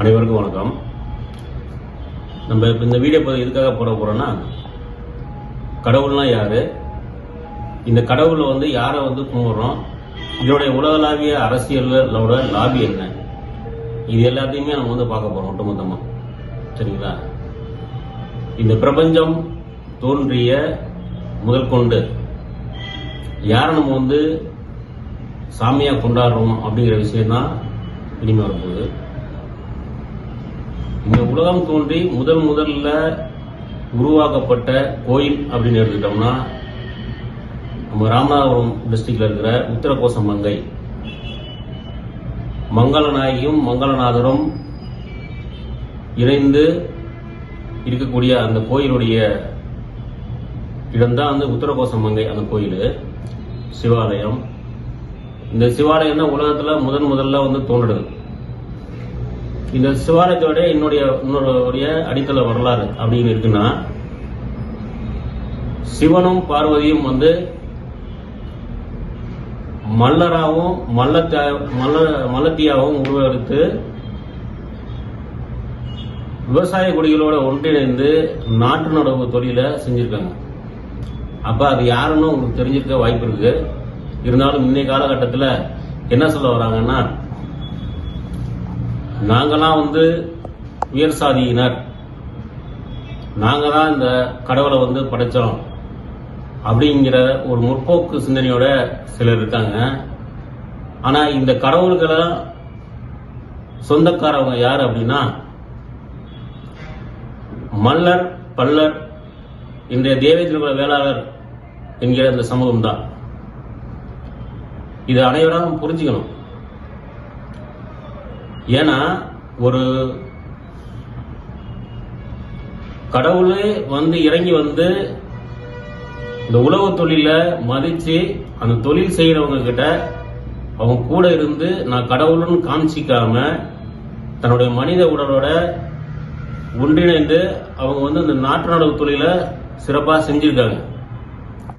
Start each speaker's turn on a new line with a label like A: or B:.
A: அனைவருக்கும் வணக்கம். நம்ம இப்போ இந்த வீடியோ பதிவு எதுக்காக போட போகிறோன்னா கடவுள்னா யார்? இந்த கடவுளில் வந்து யாரை வந்து கும்பிடுறோம்? இதனுடைய உலகளாவிய அரசியலோட லாபி என்ன? இது எல்லாத்தையுமே நம்ம வந்து பார்க்க போகிறோம் ஒட்டுமொத்தமாக சரிங்களா? இந்த பிரபஞ்சம் தோன்றிய முதல் கொண்டு யாரை நம்ம வந்து சாமியாக கொண்டாடுறோம் அப்படிங்கிற விஷயம் தான் இனிமே வரப்போகுது. இந்த உலகம் தோன்றி முதல் முதல்ல உருவாக்கப்பட்ட கோயில் அப்படின்னு எடுத்துக்கிட்டோம்னா நம்ம ராமநாதபுரம் டிஸ்ட்ரிக்ட்ல இருக்கிற உத்தரகோச மங்கை. மங்களநாயகியும் மங்களநாதரும் இணைந்து இருக்கக்கூடிய அந்த கோயிலுடைய இடம்தான் வந்து உத்தரகோச மங்கை அந்த கோயில். சிவாலயம். இந்த சிவாலயம் தான் உலகத்துல முதன் முதல்ல வந்து தோன்றுறது. இந்த சிவாலயத்தோட என்னுடைய இன்னொருடைய அடித்தள வரலாறு அப்படின்னு இருக்குன்னா சிவனும் பார்வதியும் வந்து மல்லராவும் மல்லத்த மல்ல மல்லத்தியாவும் உருவெடுத்து விவசாய குடிகளோட ஒன்றிணைந்து நாட்டு நடவு தொழிலை செஞ்சிருக்காங்க. அப்ப அது யாருன்னு உங்களுக்கு தெரிஞ்சிருக்க வாய்ப்பு இருக்கு. இருந்தாலும் இன்னைய காலகட்டத்தில் என்ன சொல்ல வராங்கன்னா நாங்களாம் வந்து உயர் சாதியினர். நாங்கள் தான் இந்த கடவுளை வந்து படைச்சோம். அப்படிங்கிற ஒரு முற்போக்கு சிந்தனையோட சிலர் இருக்காங்க. ஆனால் இந்த கடவுள்களை சொந்தக்காரவங்க யார் அப்படின்னா மல்லர் பல்லர் இன்றைய தேவேந்திரகுல வேளாளர் என்கிற இந்த சமூகம் தான் இது அனைவரும் புரிஞ்சுக்கணும். ஏன்னா ஒரு கடவுள் வந்து இறங்கி வந்து இந்த உழவு தொழில மதிச்சு அந்த தொழில் செய்யறவங்க கிட்ட அவங்க கூட இருந்து நான் கடவுள்னு காமிச்சிக்காம தன்னுடைய மனித உடலோட ஒன்றிணைந்து அவங்க வந்து இந்த நாட்டு நடவு தொழிலை சிறப்பாக செஞ்சிருக்காங்க.